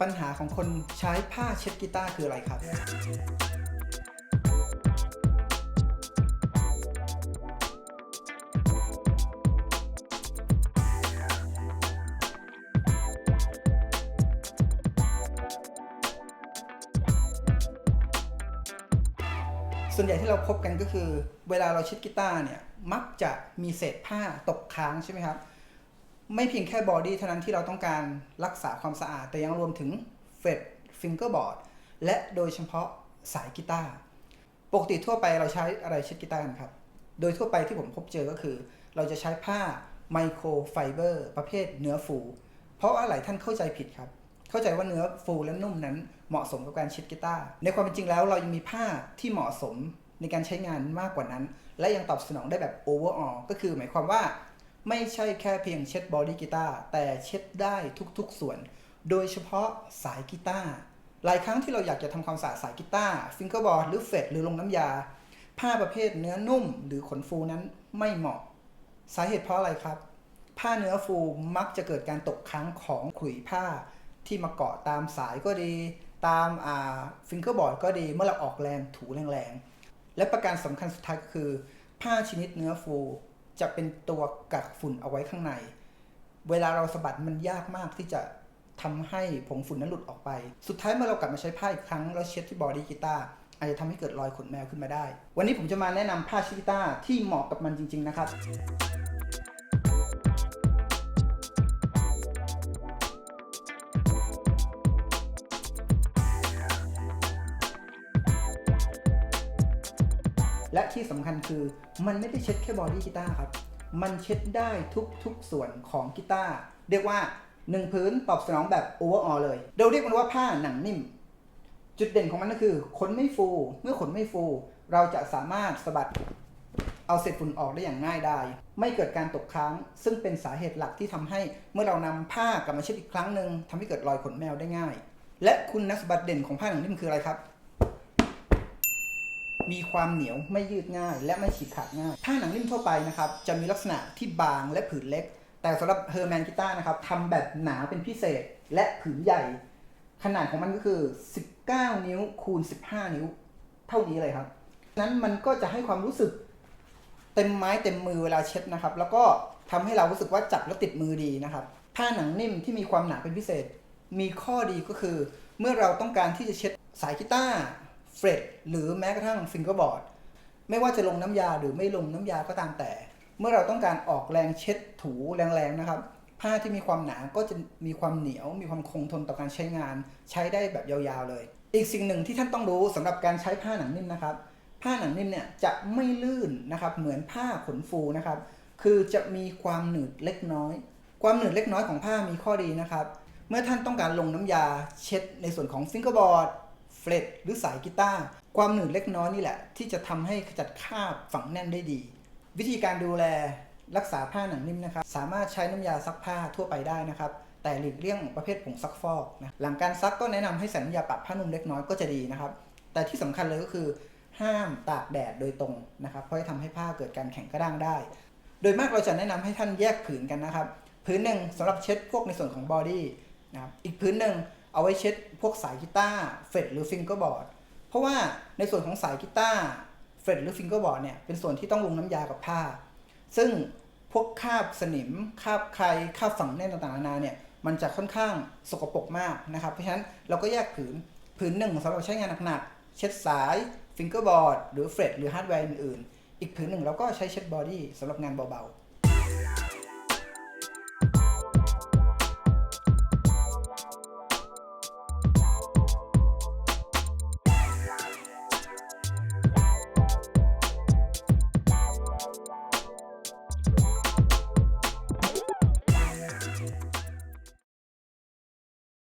ปัญหาของคนใช้ผ้าเช็ดกีตาร์คืออะไรครับ ส่วนใหญ่ที่เราพบกันก็คือ เวลาเราเช็ดกีตาร์เนี่ย มักจะมีเศษผ้าตกค้างใช่ไหมครับ ไม่เพียงแค่บอดี้เท่านั้นที่เราต้องการรักษาความสะอาด แต่ยังรวมถึงเฟดฟิงเกอร์บอร์ดและโดยเฉพาะสายกีตาร์ปกติทั่วไปเราใช้อะไรเช็ดกีตาร์กันครับ โดยทั่วไปที่ผมพบเจอก็คือ เราจะใช้ผ้าไมโครไฟเบอร์ประเภทเนื้อฟู เพราะว่าหลายท่านเข้าใจผิดครับ เข้าใจว่าเนื้อฟูและนุ่มนั้นเหมาะสมกับการเช็ดกีตาร์ในความเป็นจริงแล้วเรายังมีผ้าที่เหมาะสมในการใช้งานมากกว่านั้น และยังตอบสนองได้แบบโอเวอร์ออก็คือหมายความว่า ไม่ใช่แค่เพียงเช็ดบอดี้กีตาร์แต่เช็ดได้ทุกๆส่วน โดยเฉพาะสายกีตาร์หลายครั้งที่เราอยากจะทำความสะอาดสายกีตาร์ฟิงเกอร์บอร์ดหรือเฟดหรือลงน้ำยา ผ้าประเภทเนื้อนุ่มหรือขนฟูนั้นไม่เหมาะ สาเหตุเพราะอะไรครับ ผ้าเนื้อฟูมักจะเกิดการตกค้างของขลุ่ยผ้า ที่มาเกาะตามสายก็ดี ตามอ่าฟิงเกอร์บอร์ดก็ดีเมื่อเราออกแรงถูแรงๆและประการสำคัญสุดท้ายก็คือ ผ้าชนิดเนื้อฟู จะเป็นตัวกักฝุ่นเอาไว้ข้างใน เวลาเราสะบัดมันยากมากที่จะทำให้ผงฝุ่นนั้นหลุดออกไป สุดท้ายเมื่อเรากลับมาใช้ผ้าอีกครั้งแล้วเช็ดที่บอดี้กีตาร์อาจจะทำให้เกิดรอยขนแมวขึ้นมาได้ วันนี้ผมจะมาแนะนำผ้าชิกิตาที่เหมาะกับมันจริง ๆ นะครับ และที่สำคัญคือมันไม่ได้เช็ดแค่บอดี้กีตาร์ครับ มันเช็ดได้ทุกๆส่วนของกีตาร์เรียกว่าหนึ่งพื้นตอบสนองแบบโอเวอร์ออเลย เราเรียกมันว่าผ้าหนังนิ่ม จุดเด่นของมันก็คือขนไม่ฟู เมื่อขนไม่ฟู เราจะสามารถสะบัดเอาเศษฝุ่นออกได้อย่างง่ายได้ไม่เกิดการตกค้าง ซึ่งเป็นสาเหตุหลักที่ทำให้เมื่อเรานำผ้ากลับมาเช็ดอีกครั้งหนึ่งทำให้เกิดรอยขนแมวได้ง่าย และคุณสมบัติเด่นของผ้าหนังนิ่มคืออะไรครับ มีความเหนียวไม่ยืดง่าย และไม่ฉีกขาดง่าย ผ้าหนังนิ่มทั่วไปนะครับจะมีลักษณะที่บางและผืนเล็ก แต่สำหรับเฮอร์แมนกีตาร์นะครับทำแบบหนาเป็นพิเศษและผืนใหญ่ ขนาดของมันก็คือ 19 นิ้วคูณ 15 นิ้ว เท่านี้เลยครับนั้นมันก็จะให้ความรู้สึกเต็มไม้เต็มมือเวลาเช็ดนะครับ แล้วก็ทำให้เรารู้สึกว่าจับแล้วติดมือดีนะครับ ผ้าหนังนิ่มที่มีความหนาเป็นพิเศษ มีข้อดีก็คือ เมื่อเราต้องการที่จะเช็ดสายกีตาร์ เฟรตหรือแม้กระทั่งฟิงเกอร์บอร์ดไม่ว่าจะลงน้ำยาหรือไม่ลงน้ำยาก็ตามแต่ เมื่อเราต้องการออกแรงเช็ดถูแรงๆนะครับผ้าที่มีความหนาก็จะมีความเหนียว มีความคงทนต่อการใช้งาน ใช้ได้แบบยาวๆเลย อีกสิ่งหนึ่งที่ท่านต้องรู้สำหรับการใช้ผ้าหนังนิ่มนะครับ ผ้าหนังนิ่มเนี่ยจะไม่ลื่นนะครับ เหมือนผ้าขนฟูนะครับ คือจะมีความหนืดเล็กน้อย ความหนืดเล็กน้อยของผ้ามีข้อดีนะครับ เมื่อท่านต้องการลงน้ำยาเช็ดในส่วนของฟิงเกอร์บอร์ด เฟลตหรือสายกีตาร์ความหนืดเล็กน้อยนี่แหละ ที่จะทำให้ขจัดคราบฝังแน่นได้ดี วิธีการดูแลรักษาผ้าหนังนิ่มนะครับ สามารถใช้น้ำยาซักผ้าทั่วไปได้นะครับ แต่หลีกเลี่ยงประเภทผงซักฟอกนะหลังการซักก็แนะนำให้ใส่น้ำยาปรับผ้านุ่มเล็กน้อยก็จะดีนะครับ แต่ที่สำคัญเลยก็คือห้ามตากแดดโดยตรงนะครับ เพราะจะทำให้ผ้าเกิดการแข็งกระด้างได้ โดยมากเราจะแนะนำให้ท่านแยกผืนกันนะครับ ผืนหนึ่งสำหรับเช็ดพวกในส่วนของบอดี้นะครับอีกผืนหนึ่ง เอาไว้เช็ดพวกสายกีตาร์เฟดหรือฟิงเกอร์บอร์ดเพราะว่าในส่วนของสายกีตาร์เฟดหรือฟิงเกอร์บอร์ดเนี่ยเป็นส่วนที่ต้องลงน้ำยากับผ้า ซึ่งพวกคราบสนิมคราบใครคราบฝังแน่นต่างๆนานาเนี่ยมันจะค่อนข้างสกปรกมากนะครับ เพราะฉะนั้นเราก็แยกผืนผืนหนึ่งสำหรับใช้งานหนักๆ เช็ดสายฟิงเกอร์บอร์ดหรือเฟรดหรือฮาร์ดแวร์อื่นๆ อีกผืนหนึ่งเราก็ใช้เช็ดบอดี้สำหรับงานเบาๆ